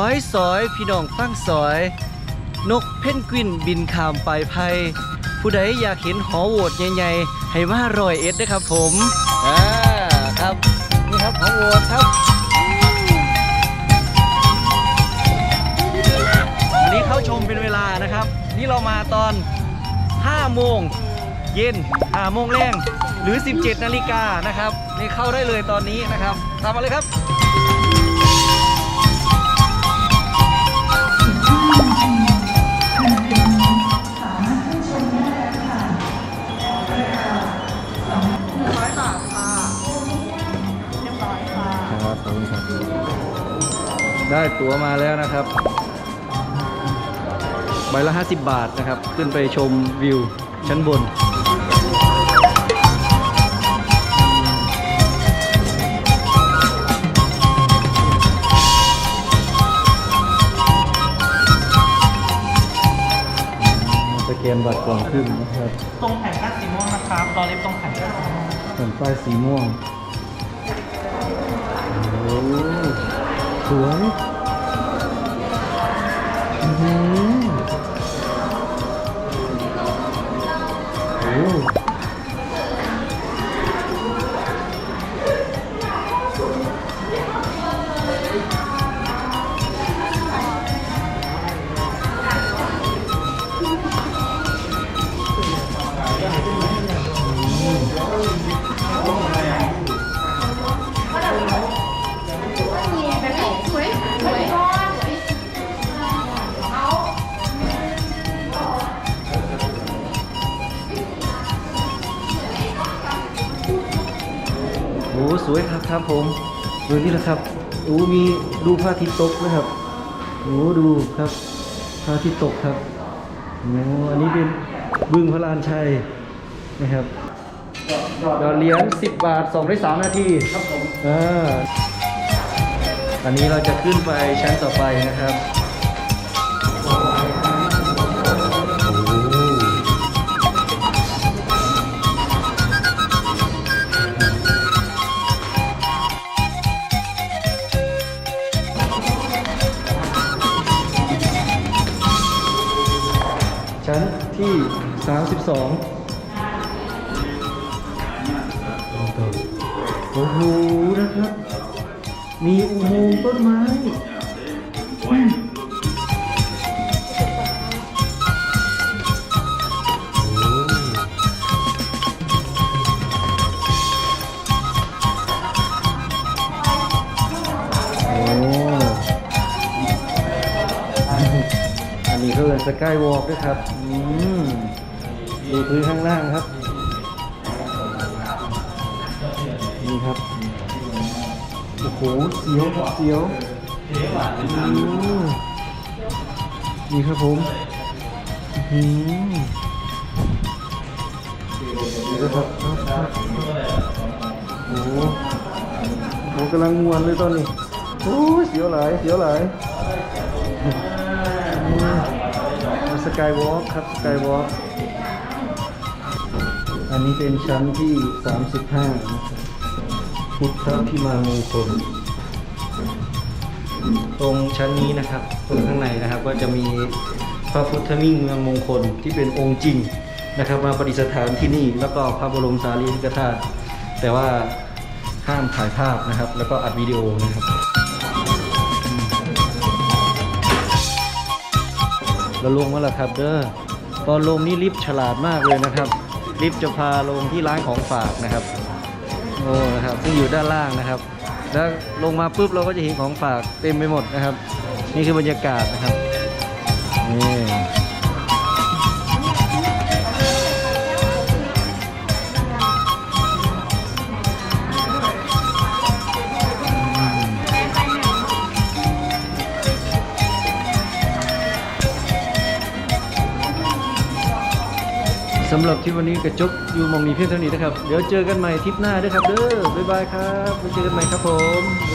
อยซอยพี่น้องฟังซอย นกเพนกวินบินข้ามไปภัยผู้ใดอยากเห็นหอโหวตใหญ่ๆ ให้มารอยเอ็ดนะครับผมอ่าครับนี่ครับหอโหวตครับอันนี้เข้าชมเป็นเวลานะครับ นี่เรามาตอน 5 โมงเย็น5โมงแรงหรือ 17 นาฬิกานะครับ นี่เข้าได้เลยตอนนี้นะครับ ตามมาเลยครับ ได้ตั๋วมาแล้วนะครับ ใบละ 50 บาทนะครับ ขึ้นไปชมวิวชั้นบนสแกนบัตรก่อนขึ้นนะครับ ตรงแผ่นกั้นสีม่วงนะครับรอเล็บตรงแผ่นกั้นสีม่วงแผ่นป้ายสีม่วงโอ้ ส โหสวยครับครับผมดูนี่แหละครับโอ้มีดูพระอาทิตย์ตกนะครับโอ้ดูครับพระอาทิตย์ตกครับโอ้อันนี้เป็นบึงพระลานชัยนะครับดอเหรียญ10 บาท2ได้3นาทีครับผมอ่าอันนี้เราจะขึ้นไปชั้นต่อไปนะครับ ชั้นที่ 32โอ้โหนะครับ มีอุโมงค์ต้นไม้ สกายวอล์กด้วยครับอืมดูพื้นข้างล่างครับนี่ครับโอ้โหเสียวเสียวอืมนี่ครับผมอืมนี่ครับโอ้โหโอ้กำลังมวนเลยตอนนี้โอ้เสียวหลายเสียวหลาย สกายวอล์กครับสกายวอล์กอันนี้เป็นชั้นที่ 35นะครับพุทธพิมานมงคลตรงชั้นนี้นะครับตรงข้างในนะครับก็จะมีพระพุทธมิ่งเมืองมงคลที่เป็นองค์จริงนะครับ มาประดิษฐานที่นี่แล้วก็พระบรมสารีริกธาตุแต่ว่าห้ามถ่ายภาพนะครับ แล้วก็อัดวิดีโอนะครับ เราลงมาแล้วครับ เด้อตอนลงนี่ลิฟต์ฉลาดมากเลยนะครับ ลิฟต์จะพาลงที่ร้านของฝากนะครับ โอ้นะครับซึ่งอยู่ด้านล่างนะครับ แล้วลงมาปุ๊บเราก็จะเห็นของฝากเต็มไปหมดนะครับ นี่คือบรรยากาศนะครับนี่ สำหรับที่วันนี้กระจกอยู่มองนี้เพียงเท่านี้นะครับ เดี๋ยวเจอกันใหม่ทริปหน้าด้วยครับเด้อบ๊ายบายครับไว้เจอกันใหม่ครับผม